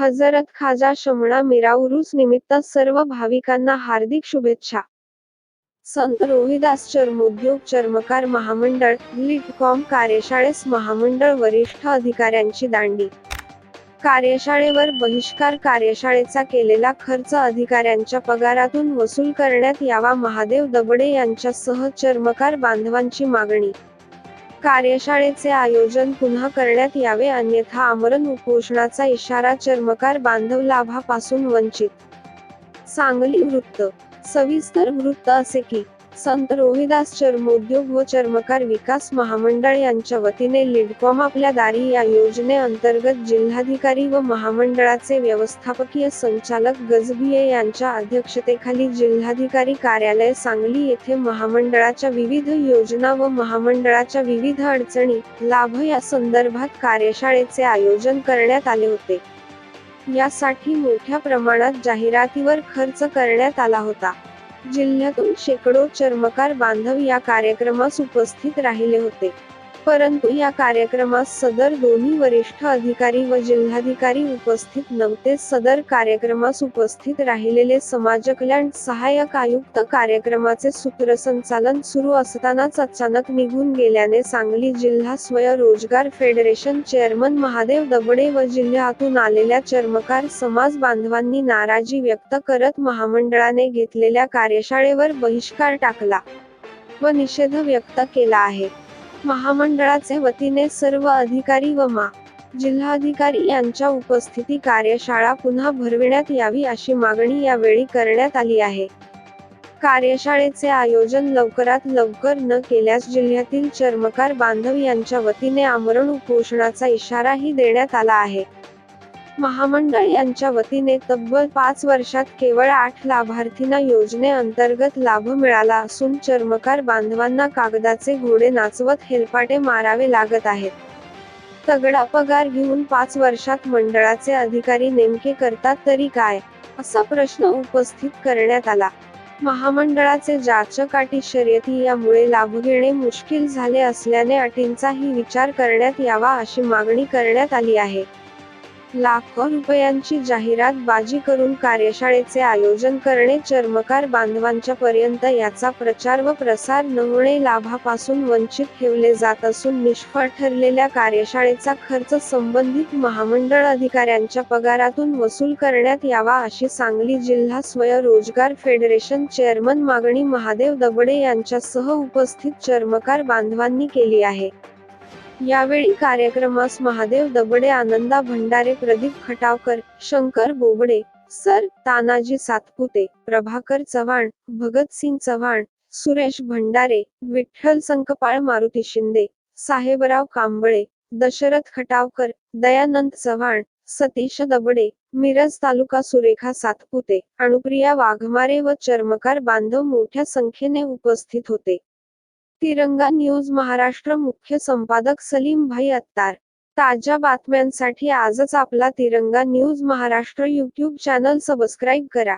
हजरत खाजा शमणा मिराउरुस निमित्त सर्व भाविकांना हार्दिक शुभेच्छा. संत रोहिदास चर्मोद्योग चर्मकार महामंडळ लिटकॉम कार्यशाळेस महामंडळ वरिष्ठ अधिकाऱ्यांची दांडी. कार्यशाळेवर बहिष्कार कार्यशाळेचा केलेला खर्च अधिकाऱ्यांच्या पगारातून वसूल करण्यात यावा महादेव दबडे यांच्यासह चर्मकार बांधवांची मागणी. कार्यशाळेचे आयोजन पुन्हा करण्यात यावे अन्यथा आमरण उपोषणाचा इशारा चर्मकार बांधव लाभापासून वंचित. सांगली वृत्त. सविस्तर वृत्त असे की संत रोहिदास चर्मोद्योग व चर्मकार विकास महामंडळ यांच्या वतीने लिडकॉम आपल्या दारी या योजनेअंतर्गत जिल्हाधिकारी व महामंडळाचे व्यवस्थापकीय संचालक गजभिये यांच्या अध्यक्षतेखाली जिल्हाधिकारी कार्यालय सांगली येथे महामंडळाच्या विविध योजना व महामंडळाच्या विविध अडचणी लाभ या संदर्भात कार्यशाळेचे आयोजन करण्यात आले होते. यासाठी मोठ्या प्रमाणात जाहिरातीवर खर्च करण्यात आला होता. जिल्ह्यातून शेकडो चर्मकार बांधव या कार्यक्रमास उपस्थित राहिले होते. परंतु या कार्यक्रमास सदर दोन्ही वरिष्ठ अधिकारी व जिल्हाधिकारी उपस्थित नव्हते. सदर कार्यक्रमास उपस्थित राहिलेले समाजकल्याण सहाय्यक आयुक्त कार्यक्रमाचे सूत्रसंचालन सुरू असतानाच अचानक निघून गेल्याने सांगली जिल्हा स्वयंरोजगार फेडरेशन चेअरमन महादेव दबडे व जिल्ह्यातून आलेल्या चर्मकार समाज बांधवांनी नाराजी व्यक्त करत महामंडळाने घेतलेल्या कार्यशाळेवर बहिष्कार टाकला व निषेध व्यक्त केला आहे. महामंडळाचे वतीने सर्व अधिकारी व मा जिल्हाधिकारी यांच्या उपस्थिती कार्यशाळा पुन्हा भरविण्यात यावी अशी मागणी यावेळी करण्यात आली आहे. कार्यशाळेचे आयोजन लवकरात लवकर न केल्यास जिल्ह्यातील चर्मकार बांधव यांच्या वतीने आमरण उपोषणाचा इशाराही देण्यात आला आहे. महामंडळ यांच्या वतीने तब्बल पाच वर्षात केवळ आठ लाभार्थींना योजनेअंतर्गत लाभ मिळाला असून चर्मकार बांधवांना कागदाचे घोडे नाचवत हेलपाटे मारावे लागत आहेत. तगडा पगार घेऊन पाच वर्षात मंडळाचे अधिकारी नेमके करतात तरी काय? असा प्रश्न उपस्थित करण्यात आला. महामंडळाचे जाचकाठी शर्यती यामुळे लाभ घेणे मुश्किल झाले असल्याने अटींचाही विचार करण्यात यावा अशी मागणी करण्यात आली आहे. लाखो रुपयांची जाहिरात बाजी करून कार्यशाळेचे आयोजन करणे चर्मकार बांधवांच्या पर्यंत याचा प्रचार व प्रसार न होणे लाभापासून वंचित ठेवले जात असून निष्फळ ठरलेल्या कार्यशाळेचा खर्च संबंधित महामंडळ अधिकाऱ्यांच्या पगारातून वसूल करण्यात यावा अशी सांगली जिल्हा स्वयंरोजगार फेडरेशन चेअरमन मागणी महादेव दबडे यांच्यासह उपस्थित चर्मकार बांधवांनी केली आहे. यावेळी कार्यक्रमास महादेव दबडे आनंदा भंडारे प्रदीप खटावकर शंकर बोबडे सर तानाजी सातपुते प्रभाकर चव्हाण भगतसिंग चव्हाण सुरेश भंडारे विठ्ठल संकपाळ मारुती शिंदे साहेबराव कांबळे दशरथ खटावकर दयानंद चव्हाण सतीश दबडे मिरज तालुका सुरेखा सातपुते अनुप्रिया वाघमारे व चर्मकार बांधव मोठ्या संख्येने उपस्थित होते. तिरंगा न्यूज महाराष्ट्र मुख्य संपादक सलीम भाई अत्तार. ताज्या बातम्यांसाठी आजच आपला Tiranga news Maharashtra YouTube channel subscribe करा.